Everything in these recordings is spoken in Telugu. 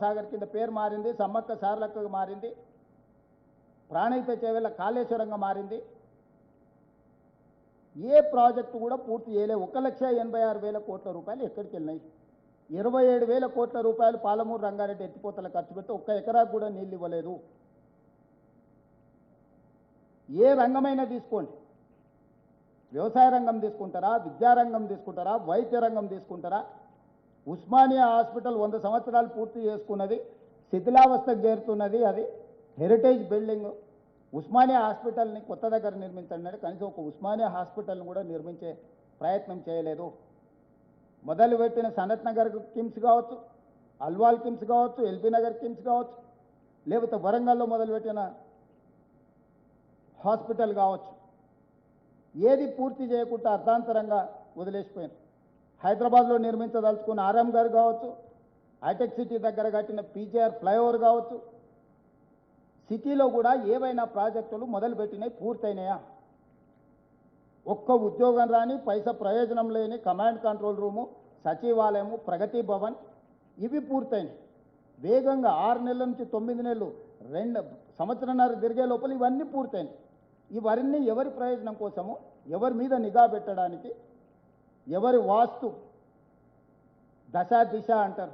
సాగర్ కింద పేరు మారింది సమ్మక్క సారలక్కగా మారింది ప్రాణహిత చేవెళ్ళ కాళేశ్వరంగా మారింది. ఏ ప్రాజెక్టు కూడా పూర్తి చేయలే. ఒక లక్ష ఎనభై ఆరు వేల కోట్ల రూపాయలు ఎక్కడికి వెళ్ళినాయి? ఇరవై ఏడు వేల కోట్ల రూపాయలు పాలమూరు రంగారెడ్డి ఎత్తిపోతల ఖర్చు పెట్టి ఒక్క ఎకరాకు కూడా నీళ్ళు ఇవ్వలేదు. ఏ రంగమైనా తీసుకోండి. వ్యవసాయ రంగం తీసుకుంటారా? విద్యారంగం తీసుకుంటారా? వైద్య రంగం తీసుకుంటారా? ఉస్మానియా హాస్పిటల్ వంద సంవత్సరాలు పూర్తి చేసుకున్నది శిథిలావస్థకు చేరుతున్నది అది హెరిటేజ్ బిల్డింగ్. ఉస్మానియా హాస్పిటల్ని కొత్త దగ్గర నిర్మించండి కనీసం ఒక ఉస్మానియా హాస్పిటల్ని కూడా నిర్మించే ప్రయత్నం చేయలేదు. మొదలుపెట్టిన సనత్ నగర్ కిమ్స్ కావచ్చు అల్వాల్ కిమ్స్ కావచ్చు ఎల్బీ నగర్ కిమ్స్ కావచ్చు లేకపోతే వరంగల్లో మొదలుపెట్టిన హాస్పిటల్ కావచ్చు. ఏది పూర్తి చేయకుండా అర్ధాంతరంగా వదిలేసిపోయింది హైదరాబాద్లో నిర్మించదలుచుకున్న ఆర్ఎం గారు కావచ్చు హైటెక్ సిటీ దగ్గర కట్టిన పీజీఆర్ ఫ్లైఓవర్ కావచ్చు సిటీలో కూడా ఏవైనా ప్రాజెక్టులు మొదలుపెట్టినాయి పూర్తయినాయా? ఒక్క ఉద్యోగం రాని పైసా ప్రయోజనం లేని కమాండ్ కంట్రోల్ రూము సచివాలయము ప్రగతి భవన్ ఇవి పూర్తయినాయి. వేగంగా ఆరు నెలల నుంచి తొమ్మిది నెలలు రెండు సంవత్సరంన్నర తిరిగే లోపల ఇవన్నీ పూర్తయినాయి. ఇవన్నీ ఎవరి ప్రయోజనం కోసము? ఎవరి మీద నిఘా పెట్టడానికి? ఎవరి వాస్తు దశ దిశ అంటారు.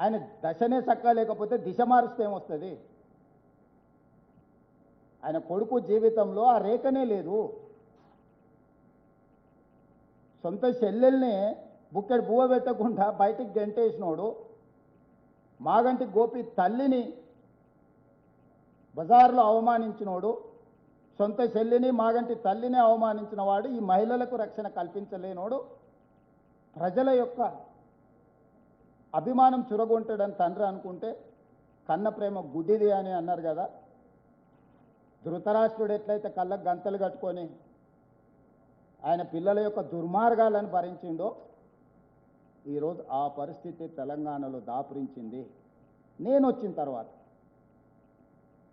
ఆయన దశనే చక్క లేకపోతే దిశ మారుస్తే ఏమొస్తుంది? ఆయన కొడుకు జీవితంలో ఆ రేఖనే లేదు. సొంత చెల్లెల్ని బుక్కెడు బువ్వ పెట్టకుండా బయటికి గంటేసినోడు మాగంటి గోపి తల్లిని బజార్లో అవమానించినోడు సొంత చెల్లిని మాగంటి తల్లిని అవమానించిన వాడు ఈ మహిళలకు రక్షణ కల్పించలేనోడు. ప్రజల యొక్క అభిమానం చురగొంటాడని తండ్రి అనుకుంటే కన్న ప్రేమ గుడ్డిది అని అన్నారు కదా. ధృతరాష్ట్రుడు ఎట్లయితే కళ్ళకు గంతలు కట్టుకొని ఆయన పిల్లల యొక్క దుర్మార్గాలను భరించిండో ఈరోజు ఆ పరిస్థితి తెలంగాణలో దాపురించింది. నేను వచ్చిన తర్వాత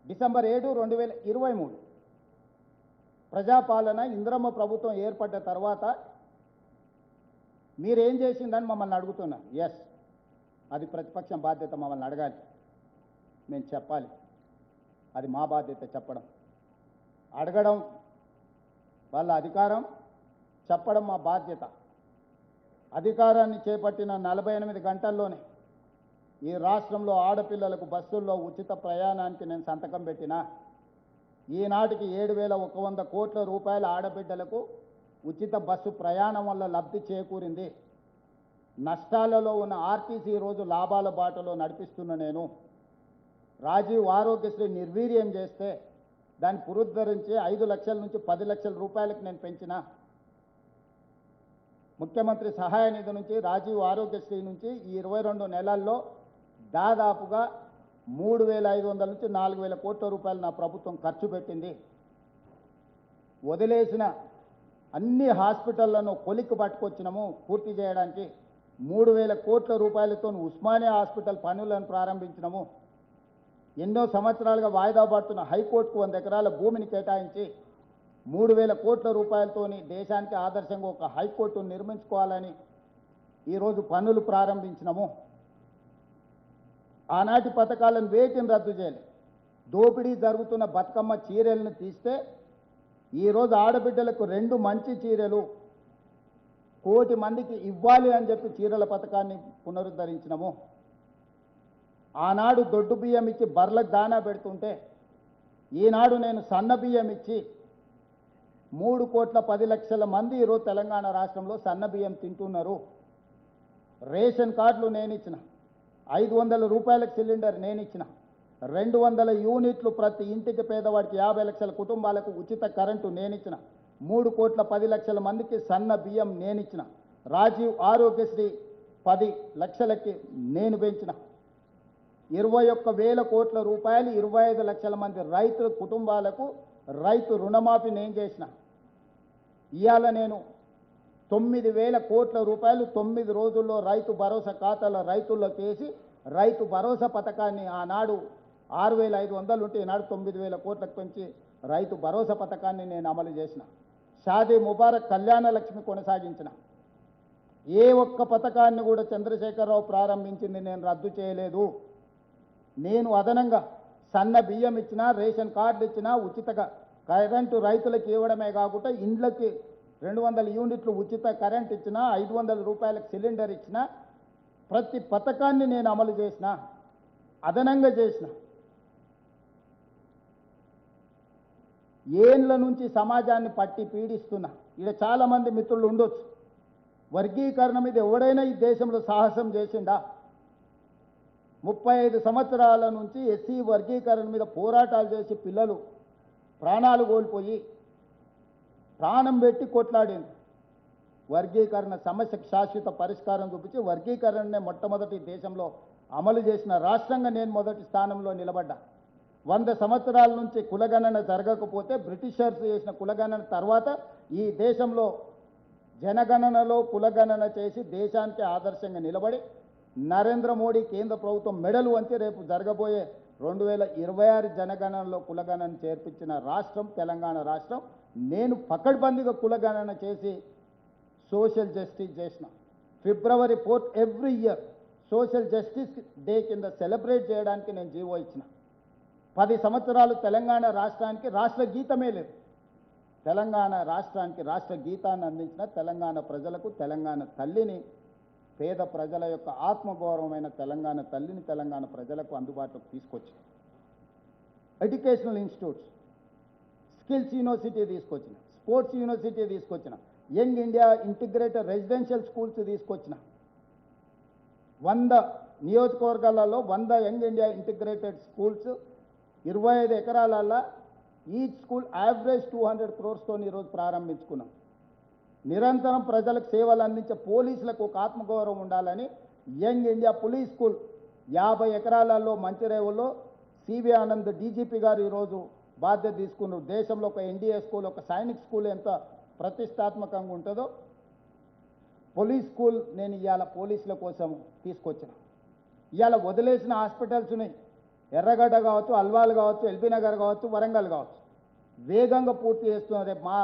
డిసెంబర్ ఏడు రెండు వేల ఇరవై మూడు ప్రజాపాలన ఇంద్రమ్మ ప్రభుత్వం ఏర్పడ్డ తర్వాత మీరేం చేసిందని మమ్మల్ని అడుగుతున్నా. ఎస్ అది ప్రతిపక్షం బాధ్యత మమ్మల్ని అడగాలి. మేము చెప్పాలి. అది మా బాధ్యత చెప్పడం. అడగడం వాళ్ళ అధికారం చెప్పడం మా బాధ్యత. అధికారాన్ని చేపట్టిన నలభై ఎనిమిది గంటల్లోనే ఈ రాష్ట్రంలో ఆడపిల్లలకు బస్సుల్లో ఉచిత ప్రయాణానికి నేను సంతకం పెట్టినా ఈనాటికి ఏడు వేల ఒక వంద కోట్ల రూపాయల ఆడబిడ్డలకు ఉచిత బస్సు ప్రయాణం వల్ల లబ్ధి చేకూరింది. నష్టాలలో ఉన్న ఆర్టీసీ రోజు లాభాల బాటలో నడిపిస్తున్న నేను. రాజీవ్ ఆరోగ్యశ్రీ నిర్వీర్యం చేస్తే దాన్ని పునరుద్ధరించి ఐదు లక్షల నుంచి పది లక్షల రూపాయలకు నేను పెంచిన. ముఖ్యమంత్రి సహాయ నిధి నుంచి రాజీవ్ ఆరోగ్యశ్రీ నుంచి ఈ ఇరవై రెండు నెలల్లో దాదాపుగా మూడు వేల ఐదు వందల నుంచి నాలుగు వేల కోట్ల రూపాయలు నా ప్రభుత్వం ఖర్చు పెట్టింది. వదిలేసిన అన్ని హాస్పిటళ్ళను కొలిక్కి పట్టుకొచ్చినాము పూర్తి చేయడానికి. మూడు వేల కోట్ల రూపాయలతో ఉస్మానియా హాస్పిటల్ పనులను ప్రారంభించినాము. ఎన్నో సంవత్సరాలుగా వాయిదా పడుతున్న హైకోర్టుకు వంద ఎకరాల భూమిని కేటాయించి మూడు వేల కోట్ల రూపాయలతోని దేశానికి ఆదర్శంగా ఒక హైకోర్టును నిర్మించుకోవాలని ఈరోజు పనులు ప్రారంభించినాము. ఆనాటి పథకాలను వేటిని రద్దు చేయాలి? దోపిడీ జరుగుతున్న బతుకమ్మ చీరలను తీస్తే ఈరోజు ఆడబిడ్డలకు రెండు మంచి చీరలు కోటి మందికి ఇవ్వాలి అని చెప్పి చీరల పథకాన్ని పునరుద్ధరించినము. ఆనాడు దొడ్డు బియ్యం ఇచ్చి బర్లకు దానా పెడుతుంటే ఈనాడు నేను సన్న బియ్యం ఇచ్చి మూడు కోట్ల పది లక్షల మంది ఈరోజు తెలంగాణ రాష్ట్రంలో సన్న బియ్యం తింటున్నారు. రేషన్ కార్డులు నేను ఇచ్చిన. ఐదు వందల రూపాయలకు సిలిండర్ నేను ఇచ్చిన రెండు వందల యూనిట్లు ప్రతి ఇంటికి పేదవాడికి యాభై లక్షల కుటుంబాలకు ఉచిత కరెంటు నేనిచ్చిన. మూడు కోట్ల పది లక్షల మందికి సన్న బియ్యం నేను ఇచ్చిన రాజీవ్ ఆరోగ్యశ్రీ పది లక్షలకి నేను పెంచిన. ఇరవై ఒక్క వేల కోట్ల రూపాయలు ఇరవై ఐదు లక్షల మంది రైతుల కుటుంబాలకు రైతు రుణమాఫీ నేను చేసిన. ఇవాళ నేను తొమ్మిది వేల కోట్ల రూపాయలు తొమ్మిది రోజుల్లో రైతు భరోసా ఖాతాల రైతుల్లోకి వేసి రైతు భరోసా పథకాన్ని ఆనాడు ఆరు వేల ఐదు వందలు ఉంటే ఈనాడు తొమ్మిది వేల కోట్లకు పెంచి రైతు భరోసా పథకాన్ని నేను అమలు చేసిన. షాదీ ముబారక్ కళ్యాణ లక్ష్మి కొనసాగించిన. ఏ ఒక్క పథకాన్ని కూడా చంద్రశేఖరరావు ప్రారంభించింది నేను రద్దు చేయలేదు. నేను అదనంగా సన్న బియ్యం ఇచ్చినా రేషన్ కార్డు ఇచ్చినా ఉచితగా కరెంటు రైతులకు ఇవ్వడమే కాకుండా ఇండ్లకి రెండు వందల యూనిట్లు ఉచిత కరెంట్ ఇచ్చిన ఐదు వందల రూపాయలకు సిలిండర్ ఇచ్చిన ప్రతి పథకాన్ని నేను అమలు చేసిన అదనంగా చేసిన ఏండ్ల నుంచి సమాజాన్ని పట్టి పీడిస్తున్నా. ఇక్కడ చాలామంది మిత్రులు ఉండొచ్చు. వర్గీకరణ మీద ఎవడైనా ఈ దేశంలో సాహసం చేసిండా? ముప్పై ఐదు సంవత్సరాల నుంచి ఎస్సీ వర్గీకరణ మీద పోరాటాలు చేసి పిల్లలు ప్రాణాలు కోల్పోయి ప్రాణం పెట్టి కొట్లాడింది. వర్గీకరణ సమస్యకు శాశ్వత పరిష్కారం చూపించి వర్గీకరణనే మొట్టమొదటి దేశంలో అమలు చేసిన రాష్ట్రంగా నేను మొదటి స్థానంలో నిలబడ్డా. వంద సంవత్సరాల నుంచి కులగణన జరగకపోతే బ్రిటిషర్స్ చేసిన కులగణన తర్వాత ఈ దేశంలో జనగణనలో కులగణన చేసి దేశానికి ఆదర్శంగా నిలబడి నరేంద్ర మోడీ కేంద్ర ప్రభుత్వం మెడలు వంచి రేపు జరగబోయే రెండు వేల ఇరవై ఆరు జనగణనలో కులగణన చేర్పించిన రాష్ట్రం తెలంగాణ రాష్ట్రం నేను పకడ్బందీగా కులగణన చేసి సోషల్ జస్టిస్ చేసిన. February fourth every year social justice day కింద సెలబ్రేట్ చేయడానికి నేను జీవో ఇచ్చిన. పది సంవత్సరాలు తెలంగాణ రాష్ట్రానికి రాష్ట్ర గీతమే లేదు. తెలంగాణ రాష్ట్రానికి రాష్ట్ర గీతాన్ని అందించిన తెలంగాణ ప్రజలకు తెలంగాణ తల్లిని పేద ప్రజల యొక్క ఆత్మగౌరవమైన తెలంగాణ తల్లిని తెలంగాణ ప్రజలకు అందుబాటులోకి తీసుకొచ్చింది ఎడ్యుకేషనల్ ఇన్స్టిట్యూట్స్ స్కిల్స్ యూనివర్సిటీ తీసుకొచ్చిన స్పోర్ట్స్ యూనివర్సిటీ తీసుకొచ్చిన young India integrated residential schools తీసుకొచ్చిన. వంద నియోజకవర్గాలలో వంద యంగ్ ఇండియా ఇంటిగ్రేటెడ్ స్కూల్స్ ఇరవై ఐదు ఎకరాలలో each school average two hundred క్రోర్స్తో ఈరోజు ప్రారంభించుకున్నాం. నిరంతరం ప్రజలకు సేవలు అందించే పోలీసులకు ఒక ఆత్మగౌరవం ఉండాలని యంగ్ ఇండియా పోలీస్ స్కూల్ యాభై ఎకరాలలో మంచిరేవుల్లో సివి ఆనంద్ డీజీపీ గారు ఈరోజు బాధ్యత తీసుకున్నారు. దేశంలో ఒక ఎన్డీఏ స్కూల్ ఒక సైనిక్ స్కూల్ ఎంత ప్రతిష్టాత్మకంగా ఉంటుందో పోలీస్ స్కూల్ నేను ఇవాళ పోలీసుల కోసం తీసుకొచ్చిన. ఇవాళ వదిలేసిన హాస్పిటల్స్ ఉన్నాయి. ఎర్రగడ్డ కావచ్చు అల్వాల్ కావచ్చు ఎల్బీ నగర్ కావచ్చు వరంగల్ కావచ్చు. వేగంగా పూర్తి చేస్తున్నారు రేపు మా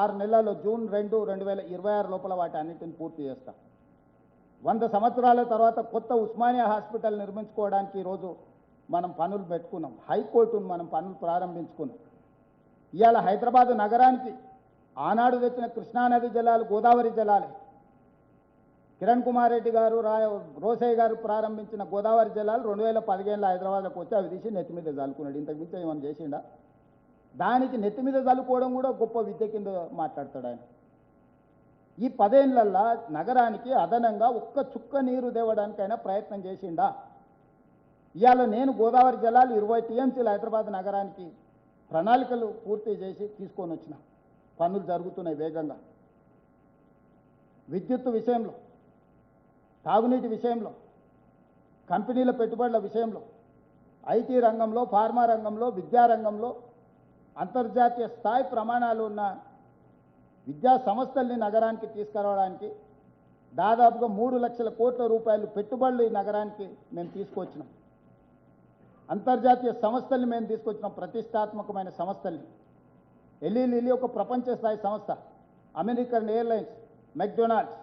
ఆరు నెలల్లో జూన్ రెండు రెండు వేల ఇరవై ఆరు లోపల వాటి అన్నిటిని పూర్తి చేస్తాం. వంద సంవత్సరాల తర్వాత కొత్త ఉస్మానియా హాస్పిటల్ నిర్మించుకోవడానికి ఈరోజు మనం పనులు పెట్టుకున్నాం. హైకోర్టును మనం పనులు ప్రారంభించుకున్నాం. ఇవాళ హైదరాబాద్ నగరానికి ఆనాడు తెచ్చిన కృష్ణానది జలాలు గోదావరి జలాలే. కిరణ్ కుమార్ రెడ్డి గారు రాయ రోసయ్య గారు ప్రారంభించిన గోదావరి జలాలు రెండు వేల పదిహేనులో హైదరాబాద్లోకి వచ్చి అవి తీసి నెత్తి మీద చల్లుకున్నాడు ఇంతకు మించి ఏమైనా చేసిండా? దానికి నెత్తి మీద చల్లుకోవడం కూడా గొప్ప విద్య కింద మాట్లాడతాడు ఆయన. ఈ పదేళ్ళల్లా నగరానికి అదనంగా ఒక్క చుక్క నీరు తేవడానికైనా ప్రయత్నం చేసిండా. ఇవాళ నేను గోదావరి జలాలు ఇరవై టీఎంసీలు హైదరాబాద్ నగరానికి ప్రణాళికలు పూర్తి చేసి తీసుకొని వచ్చిన. పనులు జరుగుతున్నాయి వేగంగా. విద్యుత్ విషయంలో తాగునీటి విషయంలో కంపెనీల పెట్టుబడుల విషయంలో ఐటీ రంగంలో ఫార్మా రంగంలో విద్యారంగంలో అంతర్జాతీయ స్థాయి ప్రమాణాలు ఉన్న విద్యా సంస్థల్ని నగరానికి తీసుకురావడానికి దాదాపుగా మూడు లక్షల కోట్ల రూపాయలు పెట్టుబడులు ఈ నగరానికి మేము తీసుకొచ్చినాం. అంతర్జాతీయ సంస్థల్ని మేము తీసుకొచ్చినాం ప్రతిష్టాత్మకమైన సంస్థల్ని. ఎల్లి ఒక ప్రపంచ స్థాయి సంస్థ. American airlines McDonald's.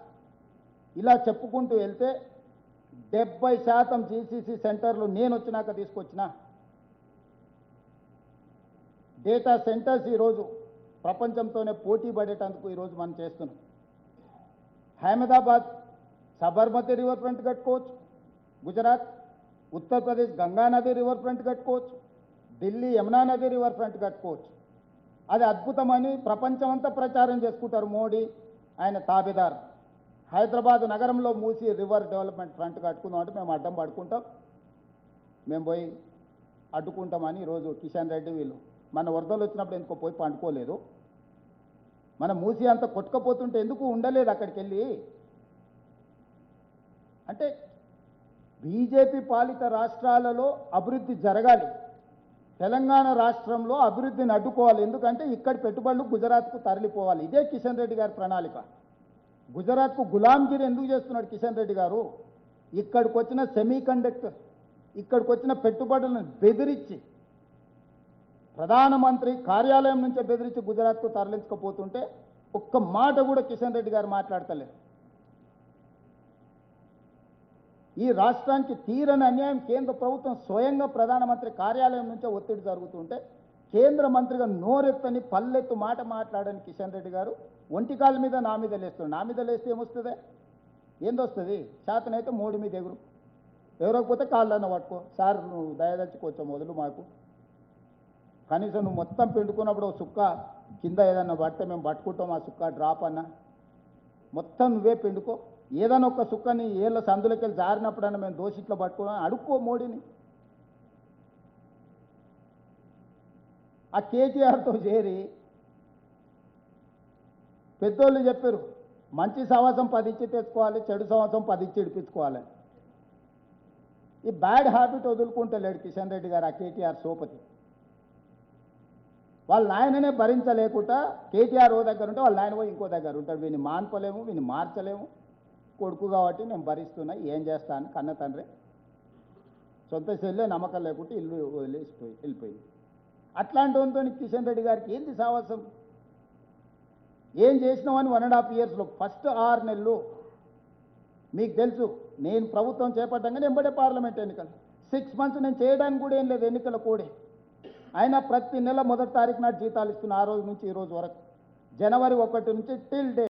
ఇలా చెప్పుకుంటూ వెళ్తే డెబ్బై శాతం జీసీసీ సెంటర్లు నేను వచ్చినాక తీసుకొచ్చిన. డేటా సెంటర్స్ ఈరోజు ప్రపంచంతోనే పోటీ పడేటందుకు ఈరోజు మనం చేస్తున్నాం. అహ్మదాబాద్ సబర్మతి రివర్ ఫ్రంట్ కట్టుకోవచ్చు. గుజరాత్ ఉత్తరప్రదేశ్ గంగా నది రివర్ ఫ్రంట్ కట్టుకోవచ్చు. ఢిల్లీ యమునా నది రివర్ ఫ్రంట్ కట్టుకోవచ్చు. అది అద్భుతమని ప్రపంచమంతా ప్రచారం చేసుకుంటారు మోడీ ఆయన తాబేదారు. హైదరాబాద్ నగరంలో మూసి రివర్ డెవలప్మెంట్ ఫ్రంట్ కట్టుకుందాం అంటే మేము అడ్డం పడుకుంటాం. మేము పోయి అడ్డుకుంటామని ఈరోజు కిషన్ రెడ్డి వీళ్ళు మన వరదలు వచ్చినప్పుడు ఎందుకో పోయి పండుకోలేదు. మన మూసి అంత కొట్టుకపోతుంటే ఎందుకు ఉండలేదు అక్కడికి వెళ్ళి అంటే బీజేపీ పాలిత రాష్ట్రాలలో అభివృద్ధి జరగాలి. తెలంగాణ రాష్ట్రంలో అభివృద్ధిని అడ్డుకోవాలి ఎందుకంటే ఇక్కడ పెట్టుబడులు గుజరాత్కు తరలిపోవాలి. ఇదే కిషన్ రెడ్డి గారి ప్రణాళిక. గుజరాత్కు గులాంగిరి ఎందుకు చేస్తున్నాడు కిషన్ రెడ్డి గారు? ఇక్కడికి వచ్చిన సెమీ కండక్టర్ ఇక్కడికి వచ్చిన పెట్టుబడులను బెదిరించి ప్రధానమంత్రి కార్యాలయం నుంచే బెదిరించి గుజరాత్కు తరలించకపోతుంటే ఒక్క మాట కూడా కిషన్ రెడ్డి గారు మాట్లాడతలేరు ఈ రాష్ట్రానికి తీరని అన్యాయం కేంద్ర ప్రభుత్వం స్వయంగా ప్రధానమంత్రి కార్యాలయం నుంచే ఒత్తిడి జరుగుతుంటే కేంద్ర మంత్రిగా నోరెత్తని పల్లెత్తు మాట మాట్లాడని కిషన్ రెడ్డి గారు ఒంటికాల మీద నా మీద లేస్తుంది నా మీద లేస్తే ఏమొస్తుంది? ఏందొస్తుంది? శాతనైతే మోడి మీద ఎగురు. ఎవరకపోతే కాళ్ళన్న పట్టుకో. సార్ నువ్వు దయదచ్చి కొంచెం మొదలు మాకు. కనీసం నువ్వు మొత్తం పిండుకున్నప్పుడు సుక్క కింద ఏదన్నా పడితే మేము పట్టుకుంటాం ఆ సుక్క డ్రాప్ అన్న. మొత్తం నువ్వే పిండుకో. ఏదైనా ఒక సుక్కని ఏళ్ళ సందులోకి వెళ్ళి జారినప్పుడన్నా మేము దోషిట్లో పట్టుకున్నాం అడుక్కో మోడీని. ఆ కేటీఆర్తో చేరి పెద్దోళ్ళు చెప్పారు మంచి సవాసం పది ఇచ్చి తెచ్చుకోవాలి చెడు సవాసం పది ఇచ్చి ఇడిపించుకోవాలి. ఈ బ్యాడ్ హ్యాబిట్ వదులుకుంటలేడు కిషన్ రెడ్డి గారు ఆ కేటీఆర్ సోపతి. వాళ్ళ నాయననే భరించలేకుండా కేటీఆర్ ఓ దగ్గర ఉంటే వాళ్ళ నాయన పోయి ఇంకో దగ్గర ఉంటాడు. వీని మాన్పలేము వీని మార్చలేము. కొడుకు కాబట్టి నేను భరిస్తున్నా ఏం చేస్తాను కన్న తండ్రి. సొంత చెల్లె నమ్మకం లేకుంటే ఇల్లు వదిలేసిపోయి వెళ్ళిపోయింది. అట్లాంటి వాళ్ళతో కిషన్ రెడ్డి గారికి ఏంది సావాసం? ఏం చేసినామని వన్ అండ్ హాఫ్ ఇయర్స్లో ఫస్ట్ ఆరు నెలలు. మీకు తెలుసు నేను ప్రభుత్వం చేపట్టంగానే ఎంబడే పార్లమెంట్ ఎన్నికలు. సిక్స్ మంత్స్ నేను చేయడానికి కూడా ఏం లేదు ఎన్నికల కోడే. అయినా ప్రతి నెల మొదటి తారీఖున జీతాలు ఇస్తున్న ఆ రోజు నుంచి ఈ రోజు వరకు. జనవరి ఒకటి నుంచి టిల్ డే